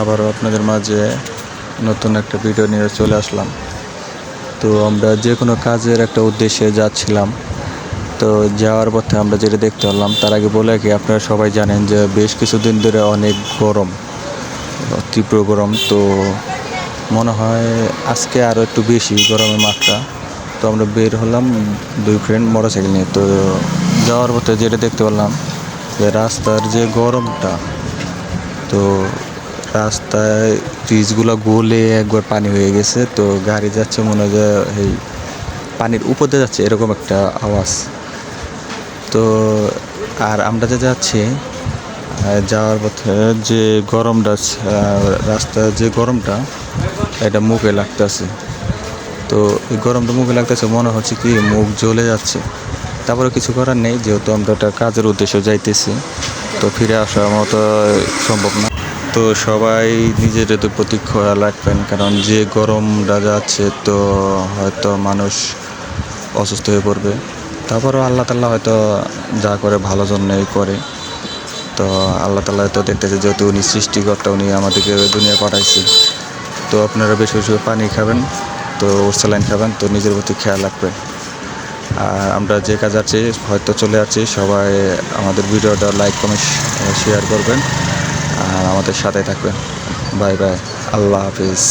আবারও আপনাদের মাঝে নতুন একটা ভিডিও নিয়ে চলে আসলাম। তো আমরা যে কোনো কাজের একটা উদ্দেশ্যে যাচ্ছিলাম। তো যাওয়ার পথে আমরা যেটা দেখতে পারলাম তার আগে বলে কি আপনারা সবাই জানেন যে বেশ কিছুদিন ধরে অনেক গরম, তীব্র গরম। তো মনে হয় আজকে আরও একটু বেশি গরমের মাত্রা। তো আমরা বের হলাম দুই ফ্রেন্ড মোটরসাইকেল নিয়ে। তো যাওয়ার পথে যেটা দেখতে পারলাম যে রাস্তার যে গরমটা, তো রাস্তায় ব্রিজগুলো গলে একবার পানি হয়ে গেছে, তো গাড়ি যাচ্ছে মনে হয় এই পানির উপর যাচ্ছে, এরকম একটা আওয়াজ। তো আর আমরা যে যাচ্ছি যাওয়ার পথে যে গরমটা রাস্তার যে গরমটা, এটা মুখে লাগতেছে। তো এই গরমটা মুখে লাগতেছে মনে হচ্ছে কি মুখ জ্বলে যাচ্ছে। তারপরে কিছু করার নেই, যেহেতু আমরা একটা কাজের উদ্দেশ্যে যাইতেছি, তো ফিরে আসার মতো সম্ভব না। তো সবাই নিজের তো প্রতি খেয়াল রাখবেন কারণ যে গরমটা যাচ্ছে তো হয়তো মানুষ অসুস্থ হয়ে পড়বে। তারপরও আল্লাহ তাল্লাহ হয়তো যা করে ভালো জন্যই করে। তো আল্লাহ তাল্লাহ তো দেখতেছে যেহেতু উনি সৃষ্টিকর্তা, উনি আমাদেরকে দুনিয়া পাঠাইছে। তো আপনারা বেশি বেশি পানি খাবেন, তো স্যালাইন খাবেন, তো নিজের প্রতি খেয়াল রাখবেন। আর আমরা যে কাজ আছি হয়তো চলে যাচ্ছি সবাই আমাদের ভিডিওটা লাইক, কমেন্ট, শেয়ার করবেন। আর আমাদের সাথে থাকবেন। Bye bye. আল্লাহ হাফিজ।